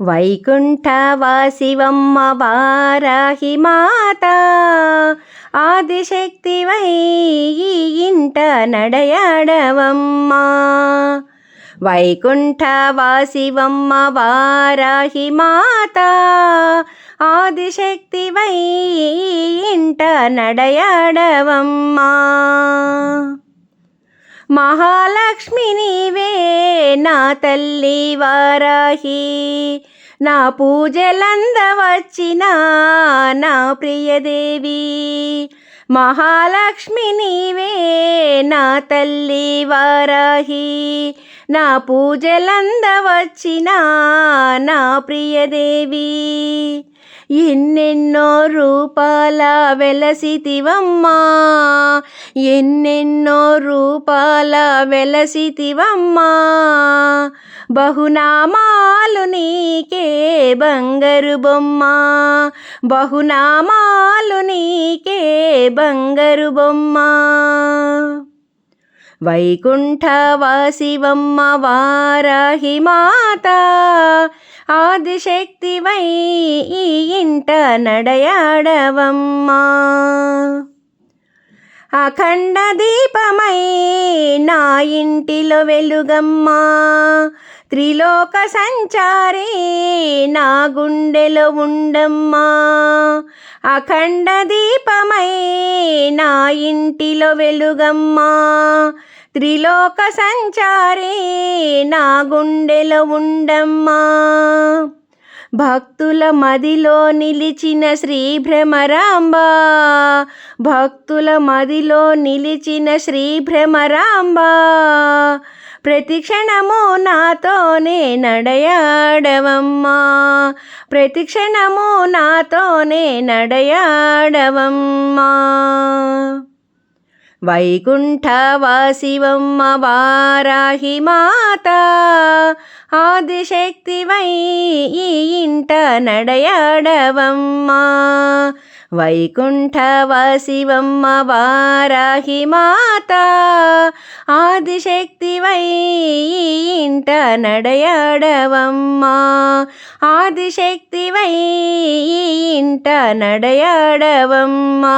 వైకుంఠవాసివమ్మ వారాహి మాత ఆదిశక్తివై ఈ ఇంట నడయాడవమ్మా. వైకుంఠవాసివమ్మ వారాహి మాత ఆదిశక్తివై ఈ ఇంట నడయాడవమ్మా. మహాలక్ష్మి నీవే నా తల్లి వారాహి. నా పూజలందవచ్చిన నా ప్రియదేవి. మహాలక్ష్మి నీవే నా తల్లి వారాహి. నా పూజలందవచ్చిన నా ప్రియదేవి. ఎన్నెన్నో రూపాల వెలసితివమ్మా. ఎన్నెన్నో రూపాల వెలసితివమ్మా. బహునామాలు నీకే బంగారు బొమ్మ. బహునామాలు నీకే బంగారు బొమ్మ. వైకుంఠవాసివమ్మ వారాహి మాత. ఆదిశక్తివై ఈ ఇంట నడయాడవమ్మా. అఖండ దీపమై నా ఇంటిలో వెలుగమ్మా. త్రిలోక సంచారి నా గుండెలో ఉండమ్మా. అఖండ దీపమై నా ఇంటిలో వెలుగమ్మా. త్రిలోక సంచారి నా గుండెలో ఉండమ్మా. భక్తుల మదిలో నిలిచిన శ్రీ భ్రమరాంబ భక్తుల మదిలో నిలిచిన శ్రీ భ్రమరాంబ ప్రతి క్షణము నాతోనే నడయాడవమ్మా. ప్రతి క్షణము నాతోనే నడయాడవమ్మా. వైకుంఠవాసివమ్మ వారాహి మాత ఆదిశక్తివై ఈ ఇంట నడయాడవమ్మా. వైకుంఠవాసివమ్మ వారాహి మాత ఆదిశక్తివై ఈ ఇంట నడయాడవమ్మా. ఆదిశక్తివై ఈ ఇంట నడయాడవమ్మా.